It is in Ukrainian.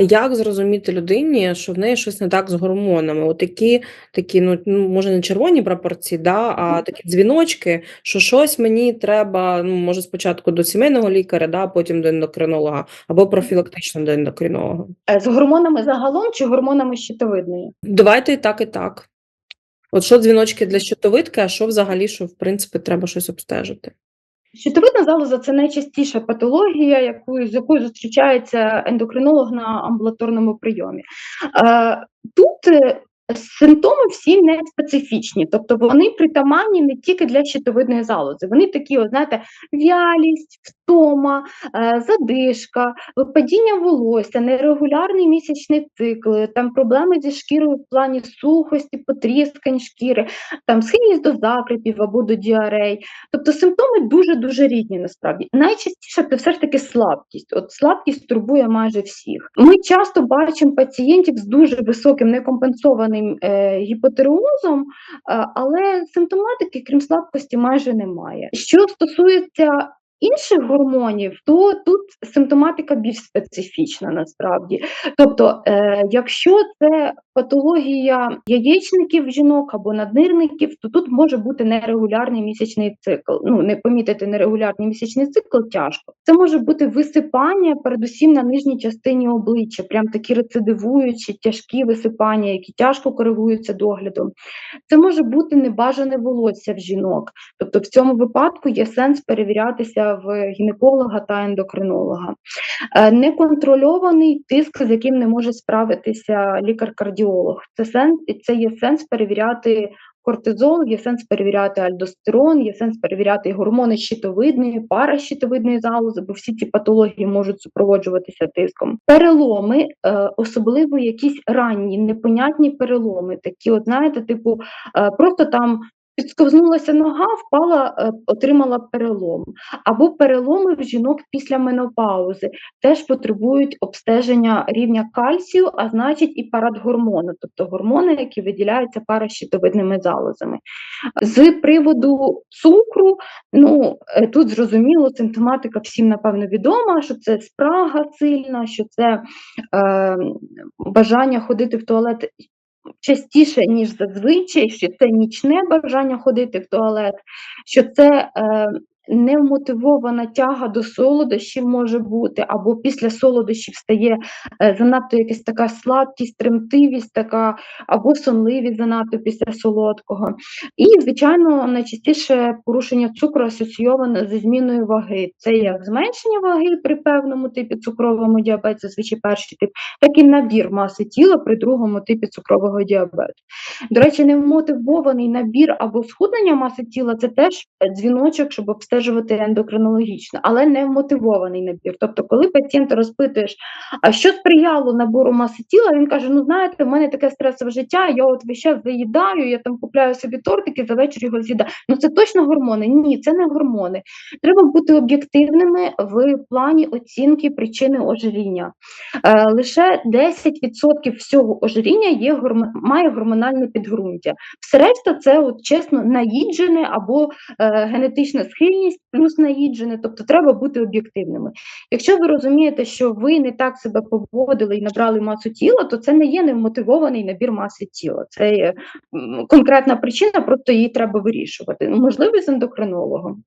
Як зрозуміти людині, що в неї щось не так з гормонами? От такі такі, ну ну, може, не червоні прапорці, да, а такі дзвіночки, що щось мені треба, ну, може, спочатку до сімейного лікаря, да, потім до ендокринолога або профілактично до ендокринолога. Е, з гормонами загалом чи гормонами щитовидної? Давайте і так, і так. От що дзвіночки для щитовидки, а що взагалі, що в принципі треба щось обстежити? Щитовидна залоза це найчастіша патологія, яку, з якою зустрічається ендокринолог на амбулаторному прийомі. Е, тут е, симптоми всі не специфічні, тобто вони притаманні не тільки для щитовидної залози. Вони такі, от, знаєте, вялість, втома, е, задишка, випадіння волосся, нерегулярний місячний цикл, там проблеми зі шкірою в плані сухості, потріскань шкіри, там схильність до закрепів або до діарей. Тобто симптоми дуже-дуже рідні насправді. Найчастіше це все ж таки слабкість. От слабкість турбує майже всіх. Ми часто бачимо пацієнтів з дуже високим некомпенсованим е, гіпотереозом, е, але симптоматики, крім слабкості, майже немає. Що стосується інших гормонів, то тут симптоматика більш специфічна насправді. Тобто, е, якщо це патологія яєчників жінок або наднирників, то тут може бути нерегулярний місячний цикл. Ну, не помітити нерегулярний місячний цикл тяжко. Це може бути висипання, передусім на нижній частині обличчя, прям такі рецидивуючі, тяжкі висипання, які тяжко коригуються доглядом. Це може бути небажане волосся в жінок. Тобто, в цьому випадку є сенс перевірятися в гінеколога та ендокринолога. Е, Неконтрольований тиск, з яким не може справитися лікар-кардіолог. Це сенс, це є сенс перевіряти. Кортизол, є сенс перевіряти альдостерон, є сенс перевіряти гормони щитовидної, паращитовидної залози, бо всі ці патології можуть супроводжуватися тиском. Переломи, е, особливо якісь ранні, непонятні переломи, такі, от знаєте, типу, е, просто там Підсковзнулася нога, впала, е, отримала перелом. Або переломи в жінок після менопаузи теж потребують обстеження рівня кальцію, а значить і парадгормону, тобто гормони, які виділяються паращитовидними залозами. З приводу цукру, ну е, тут зрозуміло, симптоматика всім напевно відома, що це спрага сильна, що це е, бажання ходити в туалет частіше, ніж зазвичай, що це нічне бажання ходити в туалет, що це е, невмотивована тяга до солодощів може бути, або після солодощів стає е, занадто якась така слабкість, тремтивість, така, або сонливість занадто після солодкого. І, звичайно, найчастіше порушення цукру асоційоване зі зміною ваги. Це як зменшення ваги при певному типі цукровому діабету, зазвичай перший тип, так і набір маси тіла при другому типі цукрового діабету. До речі, невмотивований набір або схуднення маси тіла це теж дзвіночок, щоб обстежити обстежувати ендокринологічно, але не мотивований набір. Тобто, коли пацієнта розпитуєш, а що сприяло набору маси тіла, він каже: Ну, знаєте, в мене таке стресове життя, я от весь час заїдаю, я там купляю собі тортики, за вечір його з'їдаю. Ну це точно гормони? Ні, це не гормони. Треба бути об'єктивними в плані оцінки причини ожиріння. Е, лише 10% всього ожиріння є має гормональне підґрунтя. Все решта це от чесно наїджене або е, генетична схильність плюс наїджене, тобто треба бути об'єктивними. Якщо ви розумієте, що ви не так себе поводили і набрали масу тіла, то це не є невмотивований набір маси тіла. Це є конкретна причина, просто її треба вирішувати. Можливо, з ендокринологом.